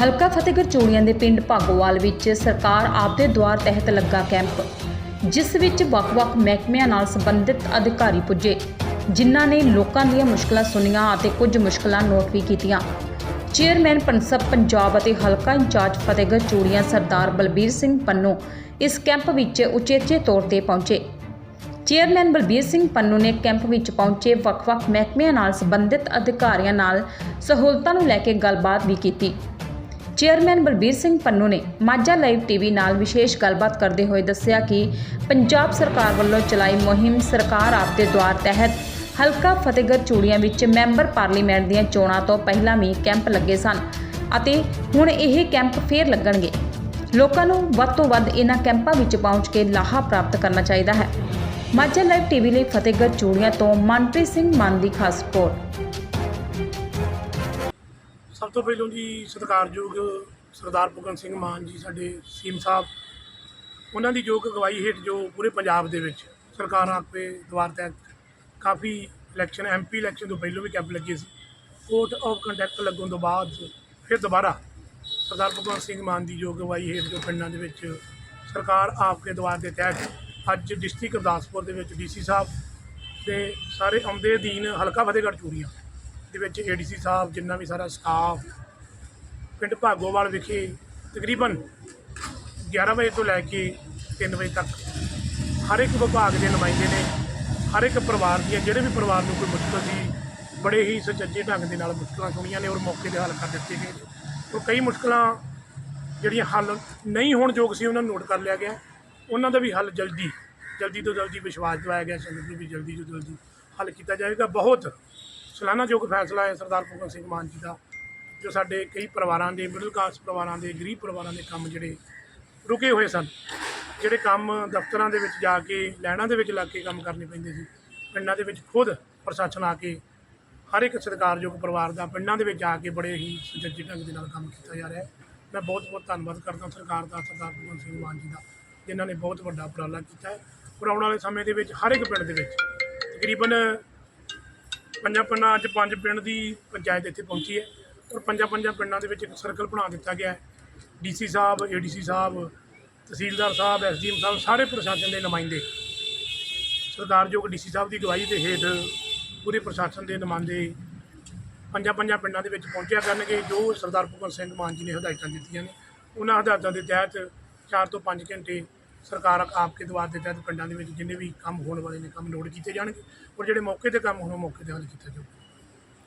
ਹਲਕਾ ਫਤਿਹਗੜ੍ਹ ਚੂੜੀਆਂ ਦੇ ਪਿੰਡ ਭਾਗੋਵਾਲ ਵਿੱਚ ਸਰਕਾਰ ਆਪਦੇ ਦੁਆਰ ਤਹਿਤ ਲੱਗਾ ਕੈਂਪ, ਜਿਸ ਵਿੱਚ ਵੱਖ-ਵੱਖ ਮਹਿਕਮਿਆਂ ਨਾਲ ਸੰਬੰਧਿਤ ਅਧਿਕਾਰੀ ਪੁੱਜੇ, ਜਿਨ੍ਹਾਂ ਨੇ ਲੋਕਾਂ ਦੀਆਂ ਮੁਸ਼ਕਲਾਂ ਸੁਣੀਆਂ ਅਤੇ ਕੁਝ ਮੁਸ਼ਕਲਾਂ ਨੋਟ ਵੀ ਕੀਤੀਆਂ। ਚੇਅਰਮੈਨ ਪੰਸਬ ਪੰਜਾਬ ਅਤੇ ਹਲਕਾ ਇੰਚਾਰਜ ਫਤਿਹਗੜ੍ਹ ਚੂੜੀਆਂ ਸਰਦਾਰ ਬਲਬੀਰ ਸਿੰਘ ਪੰਨੂ ਇਸ ਕੈਂਪ ਵਿੱਚ ਉਚੇਚੇ ਤੌਰ ਤੇ ਪਹੁੰਚੇ। ਚੇਅਰਮੈਨ ਬਲਬੀਰ ਸਿੰਘ ਪੰਨੂ ਨੇ ਕੈਂਪ ਵਿੱਚ ਪਹੁੰਚੇ ਵੱਖ-ਵੱਖ ਮਹਿਕਮਿਆਂ ਨਾਲ ਸੰਬੰਧਿਤ ਅਧਿਕਾਰੀਆਂ ਨਾਲ ਸਹੂਲਤਾਂ ਨੂੰ ਲੈ ਕੇ ਗੱਲਬਾਤ ਵੀ ਕੀਤੀ। ਚੇਅਰਮੈਨ ਬਲਬੀਰ ਸਿੰਘ ਪੰਨੂ ਨੇ ਮਾਝਾ ਲਾਈਵ ਟੀਵੀ ਨਾਲ ਵਿਸ਼ੇਸ਼ ਗੱਲਬਾਤ ਕਰਦੇ ਹੋਏ ਦੱਸਿਆ ਕਿ ਪੰਜਾਬ ਸਰਕਾਰ ਵੱਲੋਂ ਚਲਾਈ ਮੁਹਿੰਮ ਸਰਕਾਰ ਆਪਦੇ ਦੁਆਰ ਤਹਿਤ ਹਲਕਾ ਫਤਿਹਗੜ੍ਹ ਚੂੜੀਆਂ ਵਿੱਚ ਮੈਂਬਰ ਪਾਰਲੀਮੈਂਟ ਦੀਆਂ ਚੋਣਾਂ ਤੋਂ ਪਹਿਲਾਂ ਵੀ ਕੈਂਪ ਲੱਗੇ ਸਨ ਅਤੇ ਹੁਣ ਇਹ ਕੈਂਪ ਫੇਰ ਲੱਗਣਗੇ। ਲੋਕਾਂ ਨੂੰ ਵੱਧ ਤੋਂ ਵੱਧ ਇਹਨਾਂ ਕੈਂਪਾਂ ਵਿੱਚ ਪਹੁੰਚ ਕੇ ਲਾਹਾ ਪ੍ਰਾਪਤ ਕਰਨਾ ਚਾਹੀਦਾ ਹੈ। ਮਾਝਾ ਲਾਈਵ ਟੀਵੀ ਲਈ ਫਤਿਹਗੜ੍ਹ ਚੂੜੀਆਂ ਤੋਂ ਮਨਪ੍ਰੀਤ ਸਿੰਘ ਮਾਨ ਦੀ ਖਾਸ ਰਿਪੋਰਟ। ਸਭ ਤੋਂ ਪਹਿਲਾਂ ਜੀ ਸਤਿਕਾਰਯੋਗ ਸਰਦਾਰ ਭਗਵੰਤ ਸਿੰਘ ਮਾਨ ਜੀ ਸਾਡੇ ਸੀਐਮ ਸਾਹਿਬ, ਉਹਨਾਂ ਦੀ ਜੋ ਅਗਵਾਈ ਹੇਠ ਜੋ ਪੂਰੇ ਪੰਜਾਬ ਦੇ ਵਿੱਚ ਸਰਕਾਰ ਆਪੇ ਦੁਆਰ ਤਹਿਤ ਕਾਫੀ ਇਲੈਕਸ਼ਨ ਐਮਪੀ ਇਲੈਕਸ਼ਨ ਤੋਂ ਪਹਿਲਾਂ ਵੀ ਕੈਂਪ ਲੱਗੇ ਸੀ। ਕੋਰਟ ਆਫ ਕੰਡਕਟ ਲੱਗਣ ਤੋਂ ਬਾਅਦ ਫਿਰ ਦੁਬਾਰਾ ਸਰਦਾਰ ਭਗਵੰਤ ਸਿੰਘ ਮਾਨ ਦੀ ਜੋ ਅਗਵਾਈ ਹੇਠ ਜੋ ਪਿੰਡਾਂ ਦੇ ਵਿੱਚ ਸਰਕਾਰ ਆਪ ਕੇ ਦੁਆਰ ਦੇ ਤਹਿਤ ਅੱਜ ਡਿਸਟ੍ਰਿਕਟ ਗੁਰਦਾਸਪੁਰ ਦੇ ਵਿੱਚ ਡੀਸੀ ਸਾਹਿਬ ਤੇ ਸਾਰੇ ਆਉਂਦੇ ਅਧੀਨ ਹਲਕਾ ਫਤਿਹਗੜ੍ਹ ਚੂੜੀਆਂ ਦੇ ਵਿੱਚ ਏਡੀਸੀ ਸਾਹਿਬ, ਜਿੰਨਾ ਵੀ ਸਾਰਾ ਸਟਾਫ ਪਿੰਡ ਭਾਗੋਵਾਲ ਵਿਖੇ ਤਕਰੀਬਨ 11 ਵਜੇ ਤੋਂ ਲੈ ਕੇ 3 ਵਜੇ ਤੱਕ ਹਰ ਇੱਕ ਵਿਭਾਗ ਦੇ ਨੁਮਾਇੰਦੇ ਨੇ, ਹਰ ਇੱਕ ਪਰਿਵਾਰ ਦੀਆਂ ਜਿਹੜੇ ਵੀ ਪਰਿਵਾਰ ਨੂੰ ਕੋਈ ਮੁਸ਼ਕਲ ਸੀ, ਬੜੇ ਹੀ ਸੁਚੱਜੇ ਢੰਗ ਦੇ ਨਾਲ ਮੁਸ਼ਕਲਾਂ ਸੁਣੀਆਂ ਨੇ ਔਰ ਮੌਕੇ ਤੇ ਹੱਲ ਕਰ ਦਿੱਤੇ ਗਏ ਔਰ ਕਈ ਮੁਸ਼ਕਲਾਂ ਜਿਹੜੀਆਂ ਹੱਲ ਨਹੀਂ ਹੋਣ ਯੋਗ ਸੀ, ਉਹਨਾਂ ਨੂੰ ਨੋਟ ਕਰ ਲਿਆ ਗਿਆ। ਉਹਨਾਂ ਦਾ ਵੀ ਹੱਲ ਜਲਦੀ ਜਲਦੀ ਤੋਂ ਜਲਦੀ ਵਿਸ਼ਵਾਸ ਦਿਵਾਇਆ ਗਿਆ, ਸੰਗਤ ਨੂੰ ਵੀ ਜਲਦੀ ਤੋਂ ਜਲਦੀ ਹੱਲ ਕੀਤਾ ਜਾਏਗਾ ਬਹੁਤ ਸਲਾਨਾਯੋਗ ਫੈਸਲਾ ਹੈ ਸਰਦਾਰ ਭਗਵੰਤ ਸਿੰਘ ਮਾਨ ਜੀ ਦਾ, ਜੋ ਸਾਡੇ ਕਈ ਪਰਿਵਾਰਾਂ ਦੇ ਮਿਡਲ ਕਲਾਸ ਪਰਿਵਾਰਾਂ ਦੇ, ਗਰੀਬ ਪਰਿਵਾਰਾਂ ਦੇ ਕੰਮ ਜਿਹੜੇ ਰੁਕੇ ਹੋਏ ਸਨ, ਜਿਹੜੇ ਕੰਮ ਦਫ਼ਤਰਾਂ ਦੇ ਵਿੱਚ ਜਾ ਕੇ ਲਾਈਨਾਂ ਦੇ ਵਿੱਚ ਲੱਗ ਕੇ ਕੰਮ ਕਰਨੇ ਪੈਂਦੇ ਸੀ, ਪਿੰਡਾਂ ਦੇ ਵਿੱਚ ਖੁਦ ਪ੍ਰਸ਼ਾਸਨ ਆ ਕੇ ਹਰ ਇੱਕ ਸਤਿਕਾਰਯੋਗ ਪਰਿਵਾਰ ਦਾ ਪਿੰਡਾਂ ਦੇ ਵਿੱਚ ਜਾ ਕੇ ਬੜੇ ਹੀ ਸੁਚੱਜੇ ਢੰਗ ਦੇ ਨਾਲ ਕੰਮ ਕੀਤਾ ਜਾ ਰਿਹਾ ਹੈ। ਮੈਂ ਬਹੁਤ ਬਹੁਤ ਧੰਨਵਾਦ ਕਰਦਾ ਸਰਕਾਰ ਦਾ, ਸਰਦਾਰ ਭਗਵੰਤ ਸਿੰਘ ਮਾਨ ਜੀ ਦਾ, ਜਿਨ੍ਹਾਂ ਨੇ ਬਹੁਤ ਵੱਡਾ ਉਪਰਾਲਾ ਕੀਤਾ ਹੈ। ਔਰ ਆਉਣ ਵਾਲੇ ਸਮੇਂ ਦੇ ਵਿੱਚ ਹਰ ਇੱਕ ਪਿੰਡ ਦੇ ਵਿੱਚ ਤਕਰੀਬਨ ਪੰਜਾਂ ਪਿੰਡਾਂ ਅੱਜ ਪੰਜ ਪਿੰਡ ਦੀ ਪੰਚਾਇਤ ਇੱਥੇ ਪਹੁੰਚੀ ਹੈ ਔਰ ਪੰਜਾਂ ਪੰਜਾਂ ਪਿੰਡਾਂ ਦੇ ਵਿੱਚ ਇੱਕ ਸਰਕਲ ਬਣਾ ਦਿੱਤਾ ਗਿਆ ਹੈ। ਡੀਸੀ ਸਾਹਿਬ, ਏਡੀਸੀ ਸਾਹਿਬ, ਤਹਿਸੀਲਦਾਰ ਸਾਹਿਬ, ਐਸਡੀਐਮ ਸਾਹਿਬ ਸਾਰੇ ਪ੍ਰਸ਼ਾਸਨ ਦੇ ਨੁਮਾਇੰਦੇ। ਸਰਕਾਰਯੋਗ ਡੀਸੀ ਸਾਹਿਬ ਦੀ ਅਗਵਾਈ ਦੇ ਹੇਠ ਪੂਰੇ ਪ੍ਰਸ਼ਾਸਨ ਦੇ ਨੁਮਾਇੰਦੇ ਪੰਜਾਂ ਪੰਜਾਂ ਪਿੰਡਾਂ ਦੇ ਵਿੱਚ ਪਹੁੰਚਿਆ ਕਰਨਗੇ, ਜੋ ਸਰਦਾਰ ਭਗਵੰਤ ਸਿੰਘ ਮਾਨ ਜੀ ਨੇ ਹਦਾਇਤਾਂ ਦਿੱਤੀਆਂ ਨੇ। ਉਹਨਾਂ ਹਦਾਇਤਾਂ ਦੇ ਤਹਿਤ 4 ਤੋਂ 5 ਘੰਟੇ ਸਰਕਾਰ ਆਪਕੇ ਦੁਆਰ ਦੇ ਤਹਿਤ ਪਿੰਡਾਂ ਦੇ ਵਿੱਚ ਜਿੰਨੇ ਵੀ ਕੰਮ ਹੋਣ ਵਾਲੇ ਨੇ, ਕੰਮ ਨੋਟ ਕੀਤੇ ਜਾਣਗੇ ਔਰ ਜਿਹੜੇ ਮੌਕੇ ਤੇ ਕੰਮ ਹੋਣ ਮੌਕੇ ਤੇ ਹੱਲ ਕੀਤਾ ਜਾਊਗਾ